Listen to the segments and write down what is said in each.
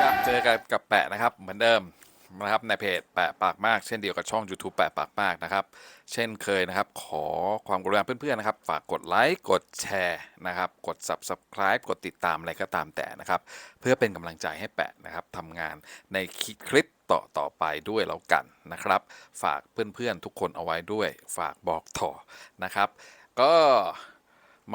ครับเจอกันกับแปะนะครับเหมือนเดิมนะครับในเพจแปะปากมากเช่นเดียวกับช่อง YouTube แปะปากมากนะครับ เช่นเคยนะครับ ขอความกรุณาเพื่อนๆนะครับ ฝากกดไลค์กดแชร์นะครับ กด Subscribe กดติดตามอะไรก็ตามแต่นะครับ เพื่อเป็นกำลังใจให้แปะนะครับทำงานในคลิป ต่อต่อไปด้วยแล้วกันนะครับ ฝากเพื่อนๆทุกคนเอาไว้ด้วย ฝากบอกต่อนะครับ ก็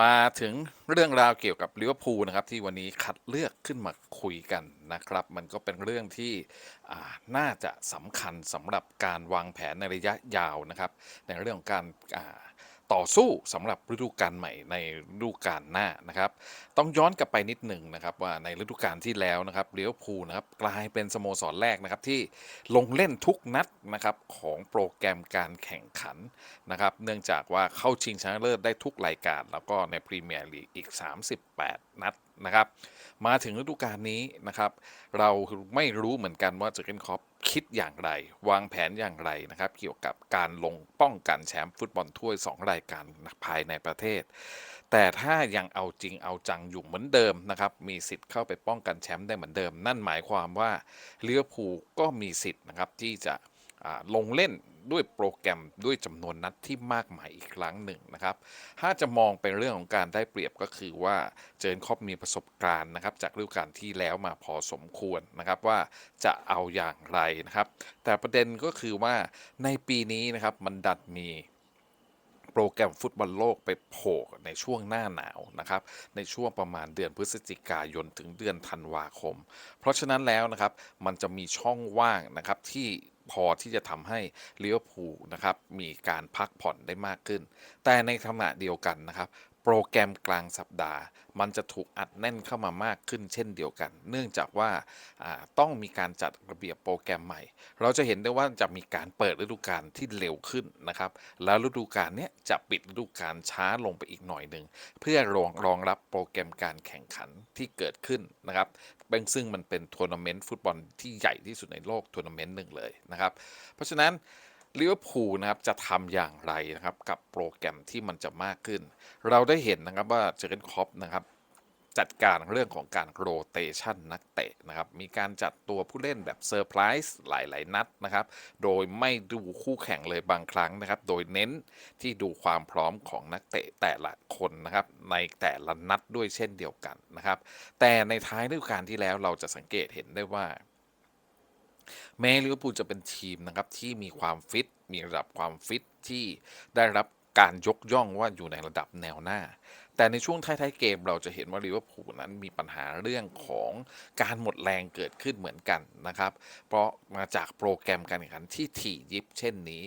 มาถึงเรื่องราวเกี่ยวกับลิเวอร์พูลนะครับ ที่วันนี้คัดเลือกขึ้นมาคุยกันนะครับ มันก็เป็นเรื่องที่น่าจะสำคัญสำหรับการวางแผนในระยะยาวนะครับ ในเรื่องของการ ต่อสู้สำหรับฤดูกาลใหม่ในฤดูกาลหน้านะครับ ต้องย้อนกลับไปนิดหนึ่งนะครับว่าในฤดูกาลที่แล้วนะครับเลิเวพูนะครับกลายเป็นสโมสรแรกนะครับที่ลงเล่นทุกนัดนะครับของโปรแกรมการแข่งขันนะครับเนื่องจากว่าเข้าชิงชนะเลิศได้ทุกรายการ แล้วก็ในพรีเมียร์ลีกอีก 38 นัดนะครับ มาถึงฤดูกาลนี้นะครับ เราไม่รู้เหมือนกันว่าเจอร์เกนคอป คิดอย่างไร วางแผนอย่างไรนะครับ เกี่ยวกับการลงป้องกันแชมป์ฟุตบอลถ้วย 2 รายการภายในประเทศ แต่ถ้ายังเอาจริงเอาจังอยู่เหมือนเดิมนะครับ มีสิทธิ์เข้าไปป้องกันแชมป์ได้เหมือนเดิม นั่นหมายความว่าเลิเวอร์พูลก็มีสิทธิ์นะครับที่จะลงเล่น ด้วยโปรแกรมด้วยจำนวนนัดที่มากมายอีกครั้งหนึ่งนะครับ ถ้าจะมองเป็นเรื่องของการได้เปรียบก็คือว่าเจร์นคอปมีประสบการณ์นะครับ จากฤดูกาลที่แล้วมาพอสมควรนะครับว่าจะเอาอย่างไรนะครับ แต่ประเด็นก็คือว่าในปีนี้นะครับมันดัดมีโปรแกรมฟุตบอลโลกไปโผล่ในช่วงหน้าหนาวนะครับ ในช่วงประมาณเดือนพฤศจิกายนถึงเดือนธันวาคม เพราะฉะนั้นแล้วนะครับ มันจะมีช่องว่างนะครับที่ พอที่จะทำให้ลิเวอร์พูลนะครับมีการพักผ่อนได้มากขึ้น แต่ในขณะเดียวกันนะครับ โปรแกรมกลางสัปดาห์ มันจะถูกอัดแน่นเข้ามามากขึ้นเช่นเดียวกัน เนื่องจากว่าต้องมีการจัดระเบียบโปรแกรมใหม่ เราจะเห็นได้ว่าจะมีการเปิดฤดูกาลที่เร็วขึ้นนะครับ แล้วฤดูกาลนี้จะปิดฤดูกาลช้าลงไปอีกหน่อยหนึ่งเพื่อรองรองรับโปรแกรมการแข่งขันที่เกิดขึ้นนะครับเป็นซึ่งมันเป็นทัวร์นาเมนต์ฟุตบอลที่ใหญ่ที่สุดในโลกทัวร์นาเมนต์หนึ่งเลยนะครับ เพราะฉะนั้น ลิเวอร์พูลนะครับจะทำอย่างไรนะครับกับโปรแกรมที่มันจะมากขึ้น เราได้เห็นนะครับว่าเจอร์เกนคอปนะครับจัดการเรื่องของการโรเตชันนักเตะนะครับ มีการจัดตัวผู้เล่นแบบเซอร์ไพรส์หลาย ๆ นัดนะครับ โดยไม่ดูคู่แข่งเลยบางครั้งนะครับ โดยเน้นที่ดูความพร้อมของนักเตะแต่ละคนนะครับ ในแต่ละนัดด้วยเช่นเดียวกันนะครับ แต่ในท้ายฤดูกาลที่แล้วเราจะสังเกตเห็นได้ว่า แม้ลิเวอร์พูลจะเป็นทีมนะครับที่มีความฟิตมีระดับความฟิตที่ได้รับการยกย่องว่าอยู่ในระดับแนวหน้า แต่ในช่วงท้ายๆเกมเราจะเห็นว่าลิเวอร์พูลนั้นมีปัญหาเรื่องของการหมดแรงเกิดขึ้นเหมือนกันนะครับ เพราะมาจากโปรแกรมการแข่งขันที่ถี่ยิบเช่นนี้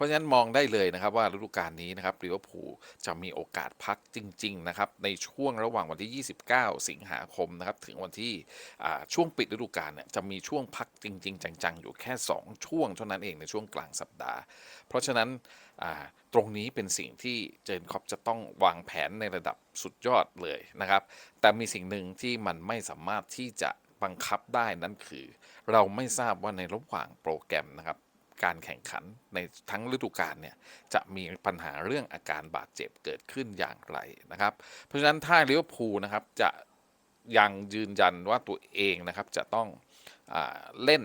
ราะฉะนั้นมองได้เลยนะครับว่าฤดูกาลนี้นะครับลิเวอร์พูลจะมีโอกาสพักจริง ๆ นะครับ ในช่วงระหว่างวันที่ 29 สิงหาคมนะครับ ถึงวันที่ช่วงปิดฤดูกาลเนี่ยจะมีช่วงพักจริง ๆ จัง ๆ อยู่แค่ 2 ช่วงเท่านั้นเองในช่วงกลางสัปดาห์ เพราะฉะนั้นตรงนี้เป็นสิ่งที่เจนคอปจะต้องวางแผนในระดับสุดยอดเลยนะครับ แต่มีสิ่งหนึ่งที่มันไม่สามารถที่จะบังคับได้นั่นคือ เราไม่ทราบว่าในระหว่างโปรแกรมนะครับ การแข่งขันในทั้งฤดูกาลเนี่ยจะมีปัญหาเรื่องอาการบาดเจ็บเกิดขึ้นอย่างไรนะครับ เพราะฉะนั้นถ้าลิเวอร์พูลนะครับจะยังยืนยันว่าตัวเองนะครับจะต้องอเล่น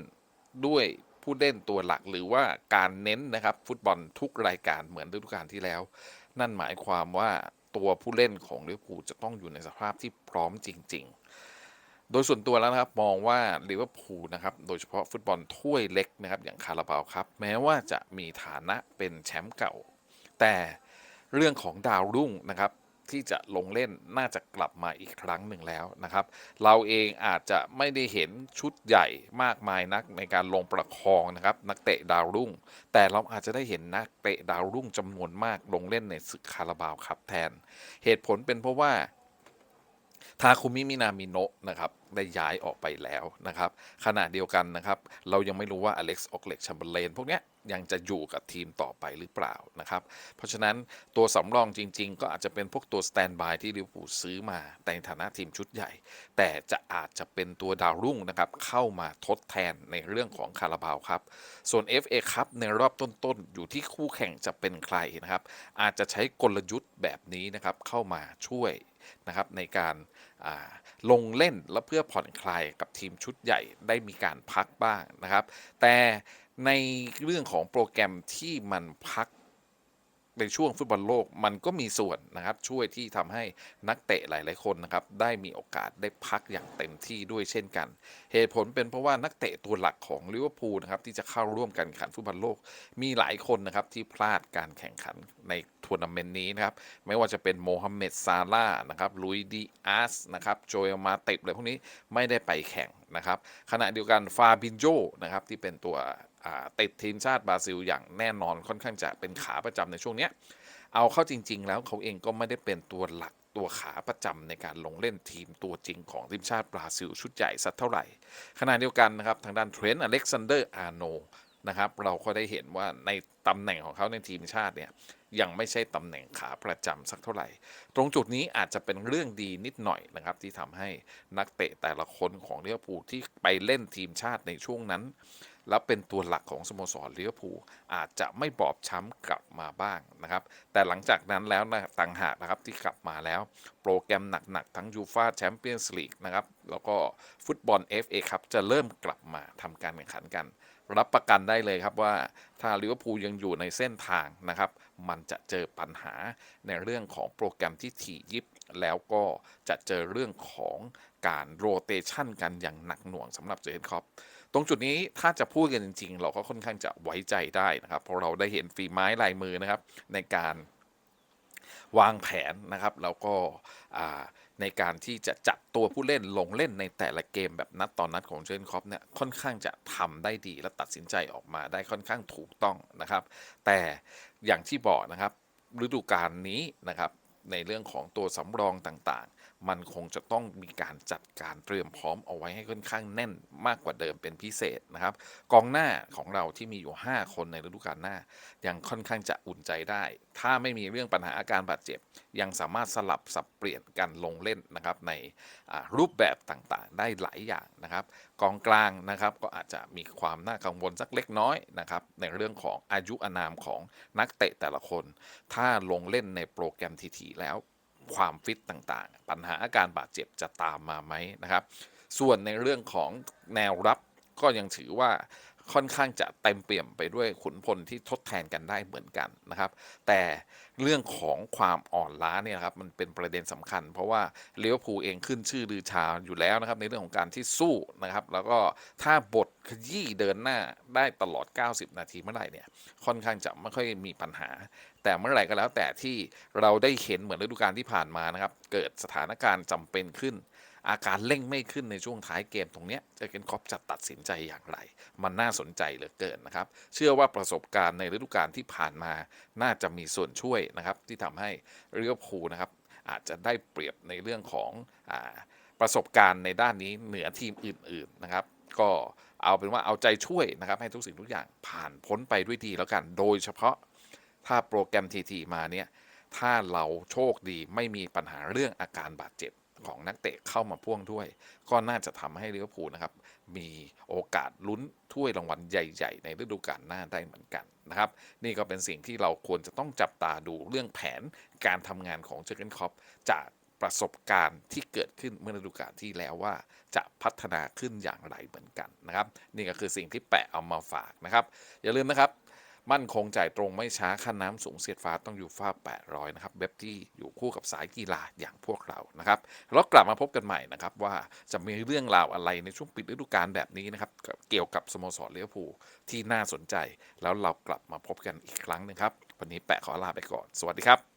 ด้วยผู้เล่นตัวหลักหรือว่าการเน้นนะครับฟุตบอลทุกรายการเหมือนฤดูกาลที่แล้ว นั่นหมายความว่าตัวผู้เล่นของลิเวอร์พูลจะต้องอยู่ในสภาพที่พร้อมจริง ๆ โดยส่วนตัวแล้วนะครับมองว่าลิเวอร์พูลนะครับโดยเฉพาะฟุตบอลถ้วยเล็กนะครับอย่างคาราบาวครับแม้ว่าจะมีฐานะเป็นแชมป์เก่า แต่เรื่องของดาวรุ่งนะครับที่จะลงเล่นน่าจะกลับมาอีกครั้งหนึ่งแล้วนะครับ เราเองอาจจะไม่ได้เห็นชุดใหญ่มากมายนักในการลงประคองนะครับนักเตะดาวรุ่ง แต่เราอาจจะได้เห็นนักเตะดาวรุ่งจำนวนมากลงเล่นในศึกคาราบาวครับแทน เหตุผลเป็นเพราะว่า ทาคุมิมินามิโนะนะครับได้ย้ายออกไปแล้วนะครับขณะเดียวกันนะครับ เรายังไม่รู้ว่าอเล็กซ์ออกเล็กชัมเบอร์เลนพวกเนี้ยยังจะอยู่กับทีมต่อไปหรือเปล่านะครับ เพราะฉะนั้นตัวสำรองจริง ๆ ก็อาจจะเป็นพวกตัวสแตนบายที่ลิเวอร์พูลซื้อมาในฐานะทีมชุดใหญ่ แต่จะอาจจะเป็นตัวดาวรุ่งนะครับ เข้ามาทดแทนในเรื่องของคาราบาวครับ ส่วน FA ครับในรอบต้น ๆ อยู่ที่คู่แข่งจะเป็นใครนะครับ อาจจะใช้กลยุทธ์แบบนี้นะครับเข้ามาช่วย นะครับในการาลงเล่นและเพื่อผ่อนคลายกับทีมชุดใหญ่ได้มีการพักบ้างนะครับ แต่ในเรื่องของโปรแกรมที่มันพัก ในช่วงฟุตบอลโลกมันก็มีส่วนนะครับช่วยที่ทำให้นักเตะหลาย ๆ คนนะครับได้มีโอกาสได้พักอย่างเต็มที่ด้วยเช่นกัน เหตุผลเป็นเพราะว่านักเตะตัวหลักของลิเวอร์พูลนะครับที่จะเข้าร่วมการแข่งขันฟุตบอลโลก มีหลายคนนะครับที่พลาดการแข่งขันในทัวร์นาเมนต์นี้นะครับไม่ว่าจะเป็นโมฮัมเหม็ดซาลานะครับลุยดีอาสนะครับโจเอลมาเตปอะไรพวกนี้ไม่ได้ไปแข่งนะครับขณะเดียวกันฟาบินโจนะครับที่เป็นตัว ติดทีมชาติบราซิลอย่างแน่นอนค่อนข้างจะเป็นขาประจำในช่วงเนี้ยเอาเข้าจริง ๆ แล้วเขาเองก็ไม่ได้เป็นตัวหลักตัวขาประจำในการลงเล่นทีมตัวจริงของทีมชาติบราซิลชุดใหญ่สักเท่าไหร่ขณะเดียวกันนะครับทางด้านเทรนต์อเล็กซานเดอร์อาร์โนนะครับเราก็ได้เห็นว่าในตำแหน่งของเขาในทีมชาติเนี่ยยังไม่ใช่ตำแหน่งขาประจำสักเท่าไหร่ ตรงจุดนี้อาจจะเป็นเรื่องดีนิดหน่อยนะครับที่ทำให้นักเตะแต่ละคนของเลิเวปูที่ไปเล่นทีมชาติในช่วงนั้น แล้วเป็นตัวหลักของสโมสรเลิเวอร์พูอาจจะไม่บอบช้ำกลับมาบ้างนะครับ แต่หลังจากนั้นแล้วนะต่างหากนะครับที่กลับมาแล้ว โปรแกรมหนัก ๆ ทั้งยูฟาแชมเปี้ยนส์ลีกนะครับ แล้วก็ฟุตบอล FA ครับจะเริ่มกลับมาทำการแข่งขันกันรับประกันได้เลยครับว่าถ้าลิเวอร์พูลยังอยู่ในเส้นทางนะครับ มันจะเจอปัญหาในเรื่องของโปรแกรมที่ถี่ยิบ แล้วก็จะเจอเรื่องของการโรเตชันกันอย่างหนักหน่วงสำหรับเจอร์เกนคอป ตรงจุดนี้ถ้าจะพูดกันจริง ๆ เราก็ค่อนข้างจะไว้ใจได้นะครับ เพราะเราได้เห็นฝีไม้ลายมือนะครับ ในการวางแผนนะครับ แล้วก็ในการที่จะจัดตัวผู้เล่นลงเล่นในแต่ละเกมแบบนัดต่อนนัดของเจนคอปเนี่ยค่อนข้างจะทำได้ดีและตัดสินใจออกมาได้ค่อนข้างถูกต้องนะครับ แต่อย่างที่บอกนะครับฤดูกาลนี้นะครับในเรื่องของตัวสำรองต่างๆ มันคงจะต้องมีการจัดการเตรียมพร้อมเอาไว้ให้ค่อนข้างแน่นมากกว่าเดิมเป็นพิเศษนะครับ กองหน้าของเราที่มีอยู่ 5 คนในฤดูกาลหน้า ยังค่อนข้างจะอุ่นใจได้ ถ้าไม่มีเรื่องปัญหาอาการบาดเจ็บ ยังสามารถสลับสับเปลี่ยนกันลงเล่นนะครับในรูปแบบต่างๆ ได้หลายอย่างนะครับ กองกลางนะครับก็อาจจะมีความน่ากังวลสักเล็กน้อยนะครับในเรื่องของอายุอานามของนักเตะแต่ละคน ถ้าลงเล่นในโปรแกรมทีๆแล้ว ความฟิตต่างๆ ปัญหาอาการบาดเจ็บจะตามมาไหมนะครับ ส่วนในเรื่องของแนวรับก็ยังถือว่า ค่อนข้างจะเต็มเปี่ยมไปด้วยขุนพลที่ทดแทนกันได้เหมือนกันนะครับ แต่เรื่องของความอ่อนล้าเนี่ยครับมันเป็นประเด็นสำคัญ เพราะว่าเลี้ยวภูเองขึ้นชื่อลือชาอยู่แล้วนะครับ ในเรื่องของการที่สู้นะครับ แล้วก็ถ้าบทขยี้เดินหน้าได้ตลอด 90 นาทีเมื่อไหร่เนี่ยค่อนข้างจะไม่ค่อยมีปัญหา แต่เมื่อไหร่ก็แล้วแต่ที่เราได้เห็นเหมือนฤดูกาลที่ผ่านมานะครับ เกิดสถานการณ์จำเป็นขึ้น อาการเร่งไม่ขึ้นในช่วงท้ายเกมตรงนี้เจอเกนคอปจะตัดสินใจอย่างไร มันน่าสนใจเหลือเกินนะครับ เชื่อว่าประสบการณ์ในฤดูกาลที่ผ่านมาน่าจะมีส่วนช่วยนะครับที่ทำให้เรียวภูนะครับอาจจะได้เปรียบในเรื่องของอประสบการณ์ในด้านนี้เหนือทีมอื่น ๆนะครับ ก็เอาเป็นว่าเอาใจช่วยนะครับ ให้ทุกสิ่งทุกอย่างผ่านพ้นไปด้วยดีแล้วกัน โดยเฉพาะถ้าโปรแกรมทีๆมาเนี่ย ถ้าเราโชคดีไม่มีปัญหาเรื่องอาการบาดเจ็บ ของนักเตะเข้ามาพ่วงด้วย ก็น่าจะทำให้ลิเวอร์พูลนะครับ มีโอกาสลุ้นถ้วยรางวัลใหญ่ ๆ ในฤดูกาลหน้าได้เหมือนกันนะครับ นี่ก็เป็นสิ่งที่เราควรจะต้องจับตาดูเรื่องแผนการทำงานของเจอร์เกนคอปจากประสบการณ์ที่เกิดขึ้นเมื่อฤดูกาลที่แล้วว่าจะพัฒนาขึ้นอย่างไรเหมือนกันนะครับ นี่ก็คือสิ่งที่แปะเอามาฝากนะครับ อย่าลืมนะครับ มั่นคงจ่ายตรงไม่ช้าค่าน้ำสูงเสียดฟ้าต้องอยู่ฟ้า 800 นะครับเว็บที่อยู่คู่กับสายกีฬาอย่างพวกเรานะครับแล้วกลับมาพบกันใหม่นะครับว่าจะมีเรื่องราวอะไรในช่วงปิดฤดูกาลแบบนี้นะครับเกี่ยวกับสโมสรลิเวอร์พูลที่น่าสนใจ แล้วเรากลับมาพบกันอีกครั้งหนึงครับวันนี้แปะขอลาไปก่อน สวัสดีครับ